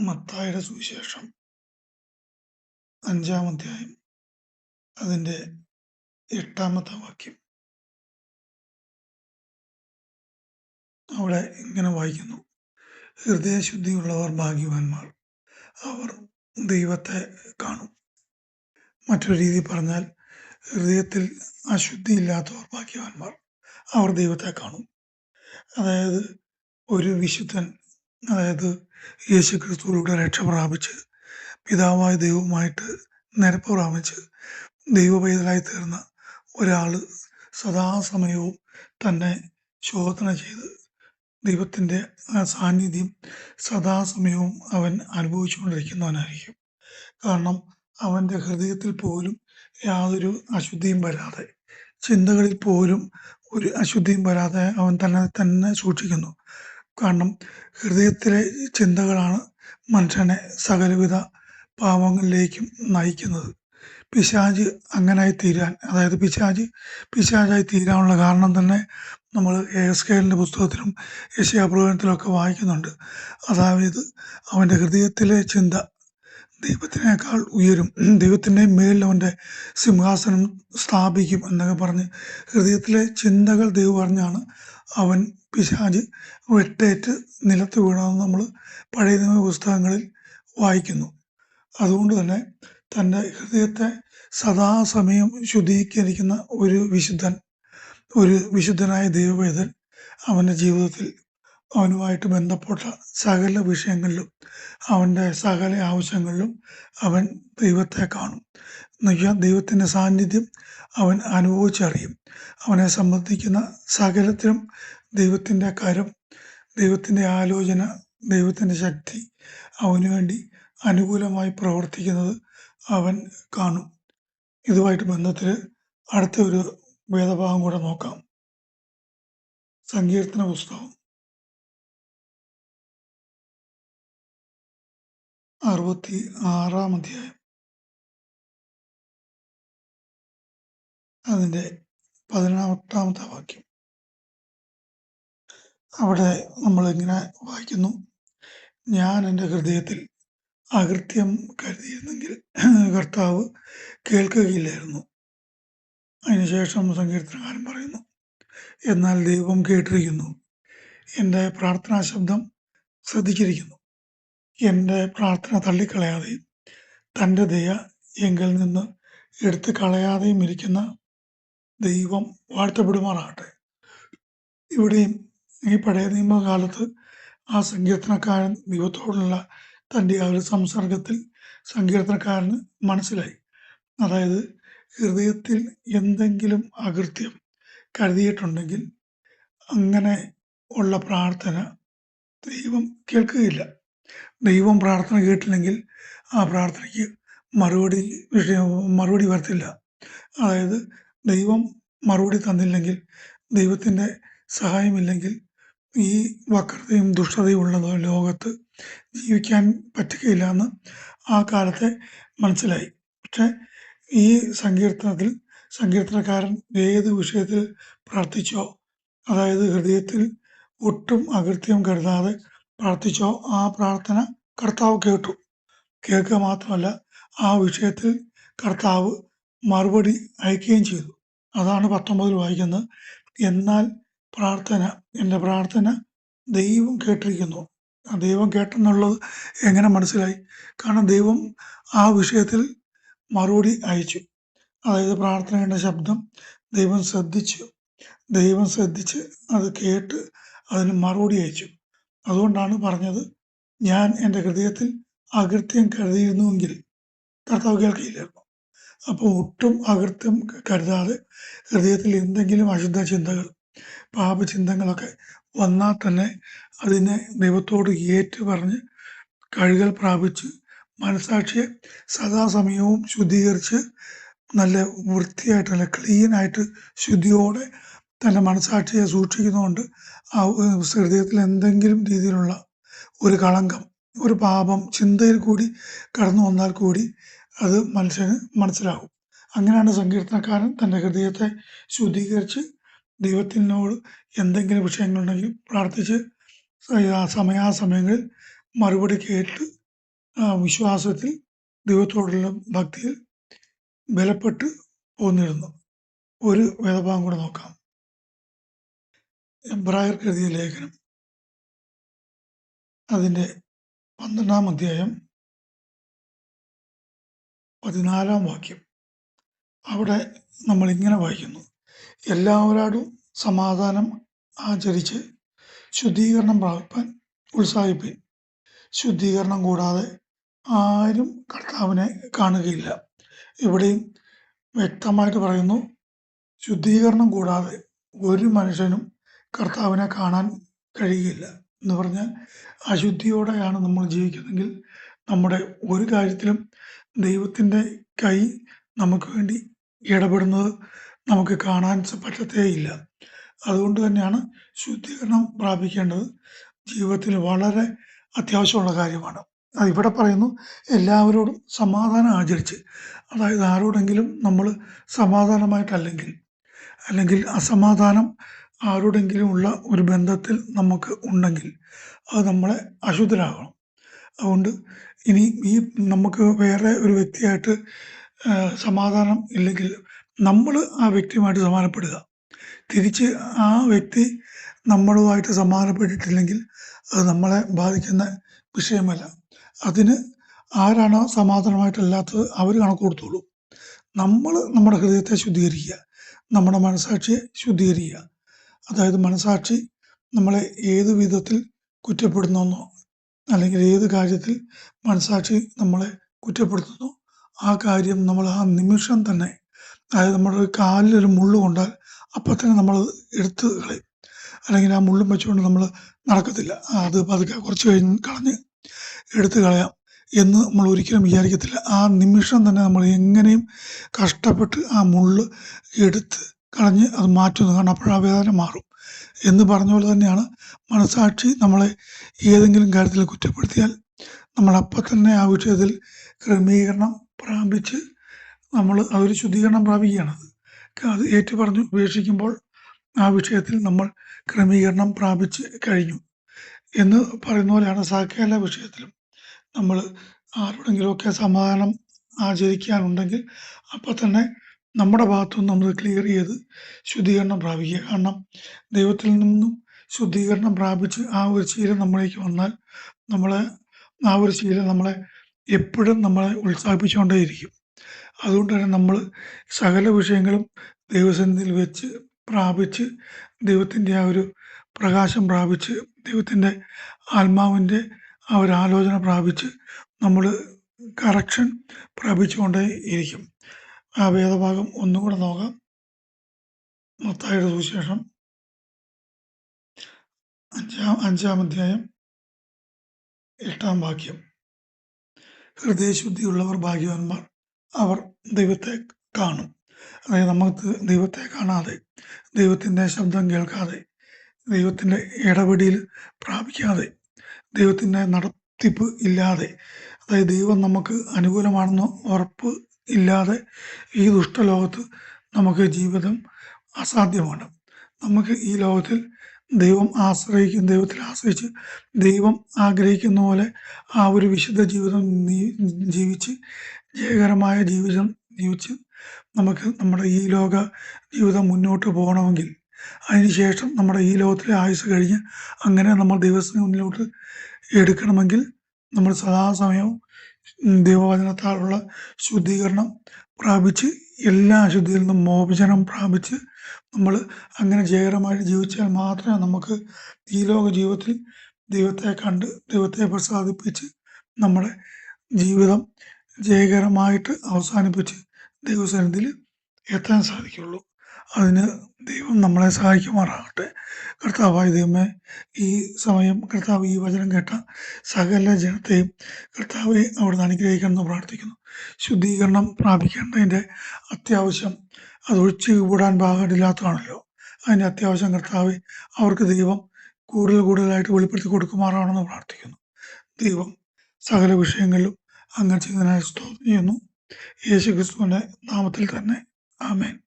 മത്തായിയുടെ സുവിശേഷം അഞ്ചാം അധ്യായം അതിന്റെ എട്ടാമത്തെ വാക്യം. അവിടെ ഇങ്ങനെ വായിക്കുന്നു. ഹൃദയശുദ്ധിയുള്ളവർ ഭാഗ്യവാന്മാർ അവർ ദൈവത്തെ കാണും. മറ്റൊരു രീതി പറഞ്ഞാൽ ഹൃദയത്തിൽ അശുദ്ധിയില്ലാത്തവർ ഭാഗ്യവാന്മാർ അവർ ദൈവത്തെ കാണും. അതായത് ഒരു വിശുദ്ധൻ അതായത് യേശു ക്രിസ്തുവിലൂടെ രക്ഷ പ്രാപിച്ച് പിതാവായ ദൈവവുമായിട്ട് നിരപ്പ് പ്രാപിച്ച് ദൈവപൈതലായി തീർന്ന ഒരാൾ സദാസമയവും തന്നെ ശോധന ചെയ്ത് ദൈവത്തിന്റെ സാന്നിധ്യം സദാസമയവും അവൻ അനുഭവിച്ചുകൊണ്ടിരിക്കുന്നവനായിരിക്കും. കാരണം അവന്റെ ഹൃദയത്തിൽ പോലും യാതൊരു അശുദ്ധിയും വരാതെ ചിന്തകളിൽ പോലും ഒരു അശുദ്ധിയും വരാതെ അവൻ തന്നെ തന്നെ സൂക്ഷിക്കുന്നു. കാരണം ഹൃദയത്തിലെ ചിന്തകളാണ് മനുഷ്യനെ സകലവിധ പാവങ്ങളിലേക്കും നയിക്കുന്നത്. പിശാജ് അങ്ങനായി തീരാൻ അതായത് പിശാജ് പിശാജായി തീരാനുള്ള കാരണം തന്നെ നമ്മൾ എ എസ് കെലിന്റെ പുസ്തകത്തിലും യശയാപ്രവചനത്തിലൊക്കെ വായിക്കുന്നുണ്ട്. അതായത് അവന്റെ ഹൃദയത്തിലെ ചിന്ത ദൈവത്തിനേക്കാൾ ഉയരും. ദൈവത്തിന്റെ മേലിൽ അവന്റെ സിംഹാസനം സ്ഥാപിക്കും എന്നൊക്കെ പറഞ്ഞ് ഹൃദയത്തിലെ ചിന്തകൾ ദൈവം പറഞ്ഞാണ് അവൻ പിശാജ് വെട്ടേറ്റ് നിലത്ത് വീണമെന്ന് നമ്മൾ പഴയ നിയമ പുസ്തകങ്ങളിൽ വായിക്കുന്നു. അതുകൊണ്ട് തന്നെ തന്റെ ഹൃദയത്തെ സദാസമയം ശുദ്ധീകരിക്കുന്ന ഒരു വിശുദ്ധൻ ഒരു വിശുദ്ധനായ ദൈവവേദൻ അവന്റെ ജീവിതത്തിൽ അവനുമായിട്ട് ബന്ധപ്പെട്ട സകല വിഷയങ്ങളിലും അവന്റെ സകല ആവശ്യങ്ങളിലും അവൻ ദൈവത്തെ കാണും. എന്നുവെച്ചാൽ ദൈവത്തിന്റെ സാന്നിധ്യം അവൻ അനുഭവിച്ചറിയും. അവനെ സംബന്ധിക്കുന്ന സകലത്തിലും ദൈവത്തിന്റെ കരം ദൈവത്തിന്റെ ആലോചന ദൈവത്തിന്റെ ശക്തി അവന് വേണ്ടി അനുകൂലമായി പ്രവർത്തിക്കുന്നത് അവൻ കാണും. ഇതുമായിട്ട് ബന്ധത്തിൽ അടുത്ത ഒരു വേദഭാഗം കൂടെ നോക്കാം. സങ്കീർത്തന പുസ്തകം. അറുപത്തി ആറാം അധ്യായം. അതിന്റെ പതിനെട്ടാമത്തെ വാക്യം. അവിടെ നമ്മൾ ഇങ്ങനെ വായിക്കുന്നു. ഞാൻ എന്റെ ഹൃദയത്തിൽ അകൃത്യം കരുതിയിരുന്നെങ്കിൽ കർത്താവ് കേൾക്കുകയില്ലായിരുന്നു. അതിനുശേഷം സങ്കീർത്തനകാരൻ പറയുന്നു എന്നാൽ ദൈവം കേട്ടിരിക്കുന്നു. എന്റെ പ്രാർത്ഥനാ ശബ്ദം ശ്രദ്ധിച്ചിരിക്കുന്നു. എന്റെ പ്രാർത്ഥന തള്ളിക്കളയാതെയും തന്റെ ദയ എങ്കിൽ നിന്ന് എടുത്തു കളയാതെയും ഇരിക്കുന്ന ദൈവം വാഴ്ത്തപ്പെടുമാറാകട്ടെ. ഇവിടെയും ഈ പഴയ നിയമകാലത്ത് ആ സങ്കീർത്തനക്കാരൻ ദൈവത്തോടുള്ള തന്റെ ആ ഒരു സംസർഗത്തിൽ സങ്കീർത്തനക്കാരന് മനസ്സിലായി. അതായത് ഹൃദയത്തിൽ എന്തെങ്കിലും അകൃത്യം കരുതിയിട്ടുണ്ടെങ്കിൽ അങ്ങനെ ഉള്ള പ്രാർത്ഥന ദൈവം കേൾക്കുകയില്ല. ദൈവം പ്രാർത്ഥന കേട്ടില്ലെങ്കിൽ ആ പ്രാർത്ഥനയ്ക്ക് മറുപടി മറുപടി വരത്തില്ല. അതായത് ദൈവം മറുപടി തന്നില്ലെങ്കിൽ ദൈവത്തിന്റെ സഹായമില്ലെങ്കിൽ ഈ വക്രതയും ദുഷ്ടതയും ഉള്ള ലോകത്ത് ജീവിക്കാൻ പറ്റുകയില്ല എന്ന് ആ കാലത്തെ മനസ്സിലായി. പക്ഷെ ഈ സങ്കീർത്തനത്തിൽ സങ്കീർത്തനക്കാരൻ ഏത് വിഷയത്തിൽ പ്രാർത്ഥിച്ചോ അതായത് ഹൃദയത്തിൽ ഒട്ടും അകൃത്യം കരുതാതെ പ്രാർത്ഥിച്ചോ? ആ പ്രാർത്ഥന കർത്താവ് കേട്ടു. കേൾക്കുക മാത്രമല്ല ആ വിഷയത്തിൽ കർത്താവ് മറുപടി അയക്കുകയും ചെയ്തു. അതാണ് പത്തൊമ്പതിൽ വായിക്കുന്നത്. എന്നാൽ പ്രാർത്ഥന എന്റെ പ്രാർത്ഥന ദൈവം കേട്ടിരിക്കുന്നു. ദൈവം കേട്ടെന്നുള്ളത് എങ്ങനെ മനസ്സിലായി? കാരണം ദൈവം ആ വിഷയത്തിൽ മറുപടി അയച്ചു. അതായത് പ്രാർത്ഥനയുടെ ശബ്ദം ദൈവം ശ്രദ്ധിച്ചു. ദൈവം ശ്രദ്ധിച്ച് അത് കേട്ട് അതിന് മറുപടി അയച്ചു. അതുകൊണ്ടാണ് പറഞ്ഞത് ഞാൻ എന്റെ ഹൃദയത്തിൽ അകൃത്യം കരുതിയിരുന്നുവെങ്കിൽ കർത്താവ് കേൾക്കില്ലായിരുന്നു. അപ്പോൾ ഒട്ടും അകൃത്യം കരുതാതെ ഹൃദയത്തിൽ എന്തെങ്കിലും അശുദ്ധ ചിന്തകൾ പാപചിന്തകളൊക്കെ വന്നാൽ തന്നെ അതിനെ ദൈവത്തോട് ഏറ്റു പറഞ്ഞ് കഴുകൽ പ്രാപിച്ച് മനസാക്ഷിയെ സദാസമയവും ശുദ്ധീകരിച്ച് നല്ല വൃത്തിയായിട്ട് നല്ല ക്ലീനായിട്ട് ശുദ്ധിയോടെ തന്റെ മനസാക്ഷിയെ സൂക്ഷിക്കുന്നതുകൊണ്ട് ആ ഹൃദയത്തിൽ എന്തെങ്കിലും രീതിയിലുള്ള ഒരു കളങ്കം ഒരു പാപം ചിന്തയിൽ കൂടി കടന്നു വന്നാൽ കൂടി അത് മനുഷ്യന് മനസ്സിലാകും. അങ്ങനെയാണ് സങ്കീർത്തനക്കാരൻ തന്റെ ഹൃദയത്തെ ശുദ്ധീകരിച്ച് ദൈവത്തിനോട് എന്തെങ്കിലും വിഷയങ്ങളുണ്ടെങ്കിൽ പ്രാർത്ഥിച്ച് സമയാസമയങ്ങളിൽ മറുപടി കേട്ട് വിശ്വാസത്തിൽ ദൈവത്തോടുള്ള ഭക്തിയിൽ ബലപ്പെട്ട് പോന്നിരുന്നു. ഒരു വേദഭാഗം കൂടെ നോക്കാം. എബ്രായർക്ക് എഴുതിയ ലേഖനം. അതിന്റെ പന്ത്രണ്ടാം അധ്യായം പതിനാലാം വാക്യം. അവിടെ നമ്മൾ ഇങ്ങനെ വായിക്കുന്നു. എല്ലാവരോടും സമാധാനം ആചരിച്ച് ശുദ്ധീകരണം പ്രാപിപ്പാൻ ഉത്സാഹിപ്പിൻ. ശുദ്ധീകരണം കൂടാതെ ആരും കർത്താവിനെ കാണുകയില്ല. ഇവിടെയും വ്യക്തമായിട്ട് പറയുന്നു ശുദ്ധീകരണം കൂടാതെ ഒരു മനുഷ്യനും കർത്താവിനെ കാണാൻ കഴിയുകയില്ല എന്ന് പറഞ്ഞാൽ അശുദ്ധിയോടെയാണ് നമ്മൾ ജീവിക്കുന്നതെങ്കിൽ നമ്മുടെ ഒരു കാര്യത്തിലും ദൈവത്തിന്റെ കൈ നമുക്ക് വേണ്ടി ഇടപെടുന്നത് നമുക്ക് കാണാൻ പറ്റത്തേയില്ല. അതുകൊണ്ട് തന്നെയാണ് ശുദ്ധീകരണം പ്രാപിക്കേണ്ടത് ജീവിതത്തിൽ വളരെ അത്യാവശ്യമുള്ള കാര്യമാണ്. അതിവിടെ പറയുന്നു എല്ലാവരോടും സമാധാനം ആചരിച്ച്. അതായത് ആരോടെങ്കിലും നമ്മൾ സമാധാനമായിട്ടല്ലെങ്കിൽ അല്ലെങ്കിൽ അസമാധാനം ആരോടെങ്കിലും ഉള്ള ഒരു ബന്ധത്തിൽ നമുക്ക് ഉണ്ടെങ്കിൽ അത് നമ്മളെ അശുദ്ധരാകണം. അതുകൊണ്ട് ഇനി ഈ നമുക്ക് വേറെ ഒരു വ്യക്തിയായിട്ട് സമാധാനം ഇല്ലെങ്കിൽ നമ്മൾ ആ വ്യക്തിയുമായിട്ട് സമാധാനപ്പെടുക തിരിച്ച് ആ വ്യക്തി നമ്മളുമായിട്ട് സമാധാനപ്പെട്ടിട്ടില്ലെങ്കിൽ അത് നമ്മളെ ബാധിക്കുന്ന വിഷയമല്ല. അതിന് ആരാണോ സമാധാനമായിട്ടല്ലാത്തത് അവർ കണക്ക് കൊടുത്തോളൂ. നമ്മൾ നമ്മുടെ ഹൃദയത്തെ ശുദ്ധീകരിക്കുക. നമ്മുടെ മനസാക്ഷിയെ ശുദ്ധീകരിക്കുക. അതായത് മനസാക്ഷി നമ്മളെ ഏത് വിധത്തിൽ കുറ്റപ്പെടുന്നോ അല്ലെങ്കിൽ ഏത് കാര്യത്തിൽ മനസാക്ഷി നമ്മളെ കുറ്റപ്പെടുത്തുന്നു ആ കാര്യം നമ്മൾ ആ നിമിഷം തന്നെ അതായത് നമ്മുടെ കാലിലൊരു മുള്ളു കൊണ്ടാൽ അപ്പം തന്നെ നമ്മൾ എടുത്ത് കളയും. അല്ലെങ്കിൽ ആ മുള്ളും വെച്ചുകൊണ്ട് നമ്മൾ നടക്കത്തില്ല. അത് പതുക്കെ കുറച്ച് കഴിഞ്ഞ് കളഞ്ഞ് എടുത്തു കളയാം എന്ന് നമ്മൾ ഒരിക്കലും വിചാരിക്കത്തില്ല. ആ നിമിഷം തന്നെ നമ്മൾ എങ്ങനെയും കഷ്ടപ്പെട്ട് ആ മുള്ള് എടുത്ത് കളഞ്ഞ് അത് മാറ്റുന്നു. കാരണം അപ്പോഴാണ് വേദന മാറും. എന്ന് പറഞ്ഞ പോലെ തന്നെയാണ് മനസാക്ഷി നമ്മളെ ഏതെങ്കിലും കാര്യത്തിൽ കുറ്റപ്പെടുത്തിയാൽ നമ്മൾ അപ്പം തന്നെ ആ വിഷയത്തിൽ ക്രമീകരണം പ്രാപിച്ച് നമ്മൾ അതൊരു ശുദ്ധീകരണം പ്രാപിക്കുകയാണത് അത്. ഏറ്റു പറഞ്ഞ് ഉപേക്ഷിക്കുമ്പോൾ ആ വിഷയത്തിൽ നമ്മൾ ക്രമീകരണം പ്രാപിച്ച് കഴിഞ്ഞു. എന്ന് പറയുന്ന പോലെയാണ് സാക്കേല വിഷയത്തിലും നമ്മൾ ആരോടെങ്കിലുമൊക്കെ സമാധാനം ആചരിക്കാനുണ്ടെങ്കിൽ അപ്പം തന്നെ നമ്മുടെ ഭാഗത്തുനിന്ന് നമ്മൾ ക്ലിയർ ചെയ്ത് ശുദ്ധീകരണം പ്രാപിക്കുക. കാരണം ദൈവത്തിൽ നിന്നും ശുദ്ധീകരണം പ്രാപിച്ച് ആ ഒരു ശീലം നമ്മളിലേക്ക് വന്നാൽ നമ്മളെ ആ ഒരു ശീലം നമ്മളെ എപ്പോഴും നമ്മളെ ഉത്സാഹിപ്പിച്ചുകൊണ്ടേയിരിക്കും. അതുകൊണ്ട് തന്നെ നമ്മൾ സകല വിഷയങ്ങളും ദൈവസന്നിധിയിൽ വെച്ച് പ്രാപിച്ച് ദൈവത്തിന്റെ ആ ഒരു പ്രകാശം പ്രാപിച്ച് ദൈവത്തിന്റെ ആത്മാവിന്റെ ആ ഒരു ആലോചന പ്രാപിച്ച് നമ്മൾ കറക്ഷൻ പ്രാപിച്ചുകൊണ്ടേ ഇരിക്കും ആ വേദഭാഗം ഒന്നുകൂടെ നോക്കാം. മത്തായുടെ സുവിശേഷം. അഞ്ചാം അഞ്ചാം അധ്യായം എട്ടാം വാക്യം. ഹൃദയശുദ്ധിയുള്ളവർ ഭാഗ്യവാന്മാർ. അവർ ദൈവത്തെ കാണും. അതായത് നമുക്ക് ദൈവത്തെ കാണാതെ ദൈവത്തിന്റെ ശബ്ദം കേൾക്കാതെ ദൈവത്തിന്റെ ഇടപെടിയിൽ പ്രാപിക്കാതെ ദൈവത്തിന്റെ നടത്തിപ്പ് ഇല്ലാതെ അതായത് ദൈവം നമുക്ക് അനുകൂലമാണെന്ന് ഉറപ്പ് ഇല്ലാതെ ഈ ദുഷ്ടലോകത്ത് നമുക്ക് ജീവിതം അസാധ്യമാണ്. നമുക്ക് ഈ ലോകത്തിൽ ദൈവം ആശ്രയിക്കും ദൈവത്തിൽ ആശ്രയിച്ച് ദൈവം ആഗ്രഹിക്കുന്ന പോലെ ആ ഒരു വിശുദ്ധ ജീവിതം ജീവിച്ച് ജയകരമായ ജീവിതം ജീവിച്ച് നമുക്ക് നമ്മുടെ ഈ ലോക ജീവിതം മുന്നോട്ട് പോകണമെങ്കിൽ അതിനുശേഷം നമ്മുടെ ഈ ലോകത്തിലെ ആയുസ് കഴിഞ്ഞ് അങ്ങനെ നമ്മൾ ദൈവത്തിന് മുന്നിലോട്ട് എടുക്കണമെങ്കിൽ നമ്മൾ സദാസമയവും ദൈവവചനത്താലുള്ള ശുദ്ധീകരണം പ്രാപിച്ച് എല്ലാ അശുദ്ധിയിൽ നിന്നും മോചനം പ്രാപിച്ച് നമ്മൾ അങ്ങനെ ജയകരമായിട്ട് ജീവിച്ചാൽ മാത്രമേ നമുക്ക് ഈ ലോക ജീവിതത്തിൽ ദൈവത്തെ കണ്ട് ദൈവത്തെ പ്രസാദിപ്പിച്ച് നമ്മുടെ ജീവിതം ജയകരമായിട്ട് അവസാനിപ്പിച്ച് ദൈവസന്നിധിയിൽ എത്താൻ സാധിക്കുള്ളൂ. അതിന് ദൈവം നമ്മളെ സഹായിക്കുമാറാകട്ടെ. കർത്താവായ ദൈവമേ ഈ സമയം കർത്താവ് ഈ വചനം കേട്ട സകല ജനത്തെയും കർത്താവെ അവിടെ അനുഗ്രഹിക്കണമെന്ന് പ്രാർത്ഥിക്കുന്നു. ശുദ്ധീകരണം പ്രാപിക്കേണ്ടതിന്റെ അത്യാവശ്യം അത് ഒഴിച്ചു കൂടാൻ പാടില്ലാത്തതാണല്ലോ അതിന്റെ അത്യാവശ്യം കർത്താവ് അവർക്ക് ദൈവം കൂടുതൽ കൂടുതലായിട്ട് വെളിപ്പെടുത്തി കൊടുക്കുമാറാണെന്ന് പ്രാർത്ഥിക്കുന്നു. ദൈവം സകല വിഷയങ്ങളിലും അങ്ങനെ ചെയ്യുന്നതിനായി സ്തോത്രം യേശു ക്രിസ്തുവിന്റെ നാമത്തിൽ തന്നെ. ആമേൻ.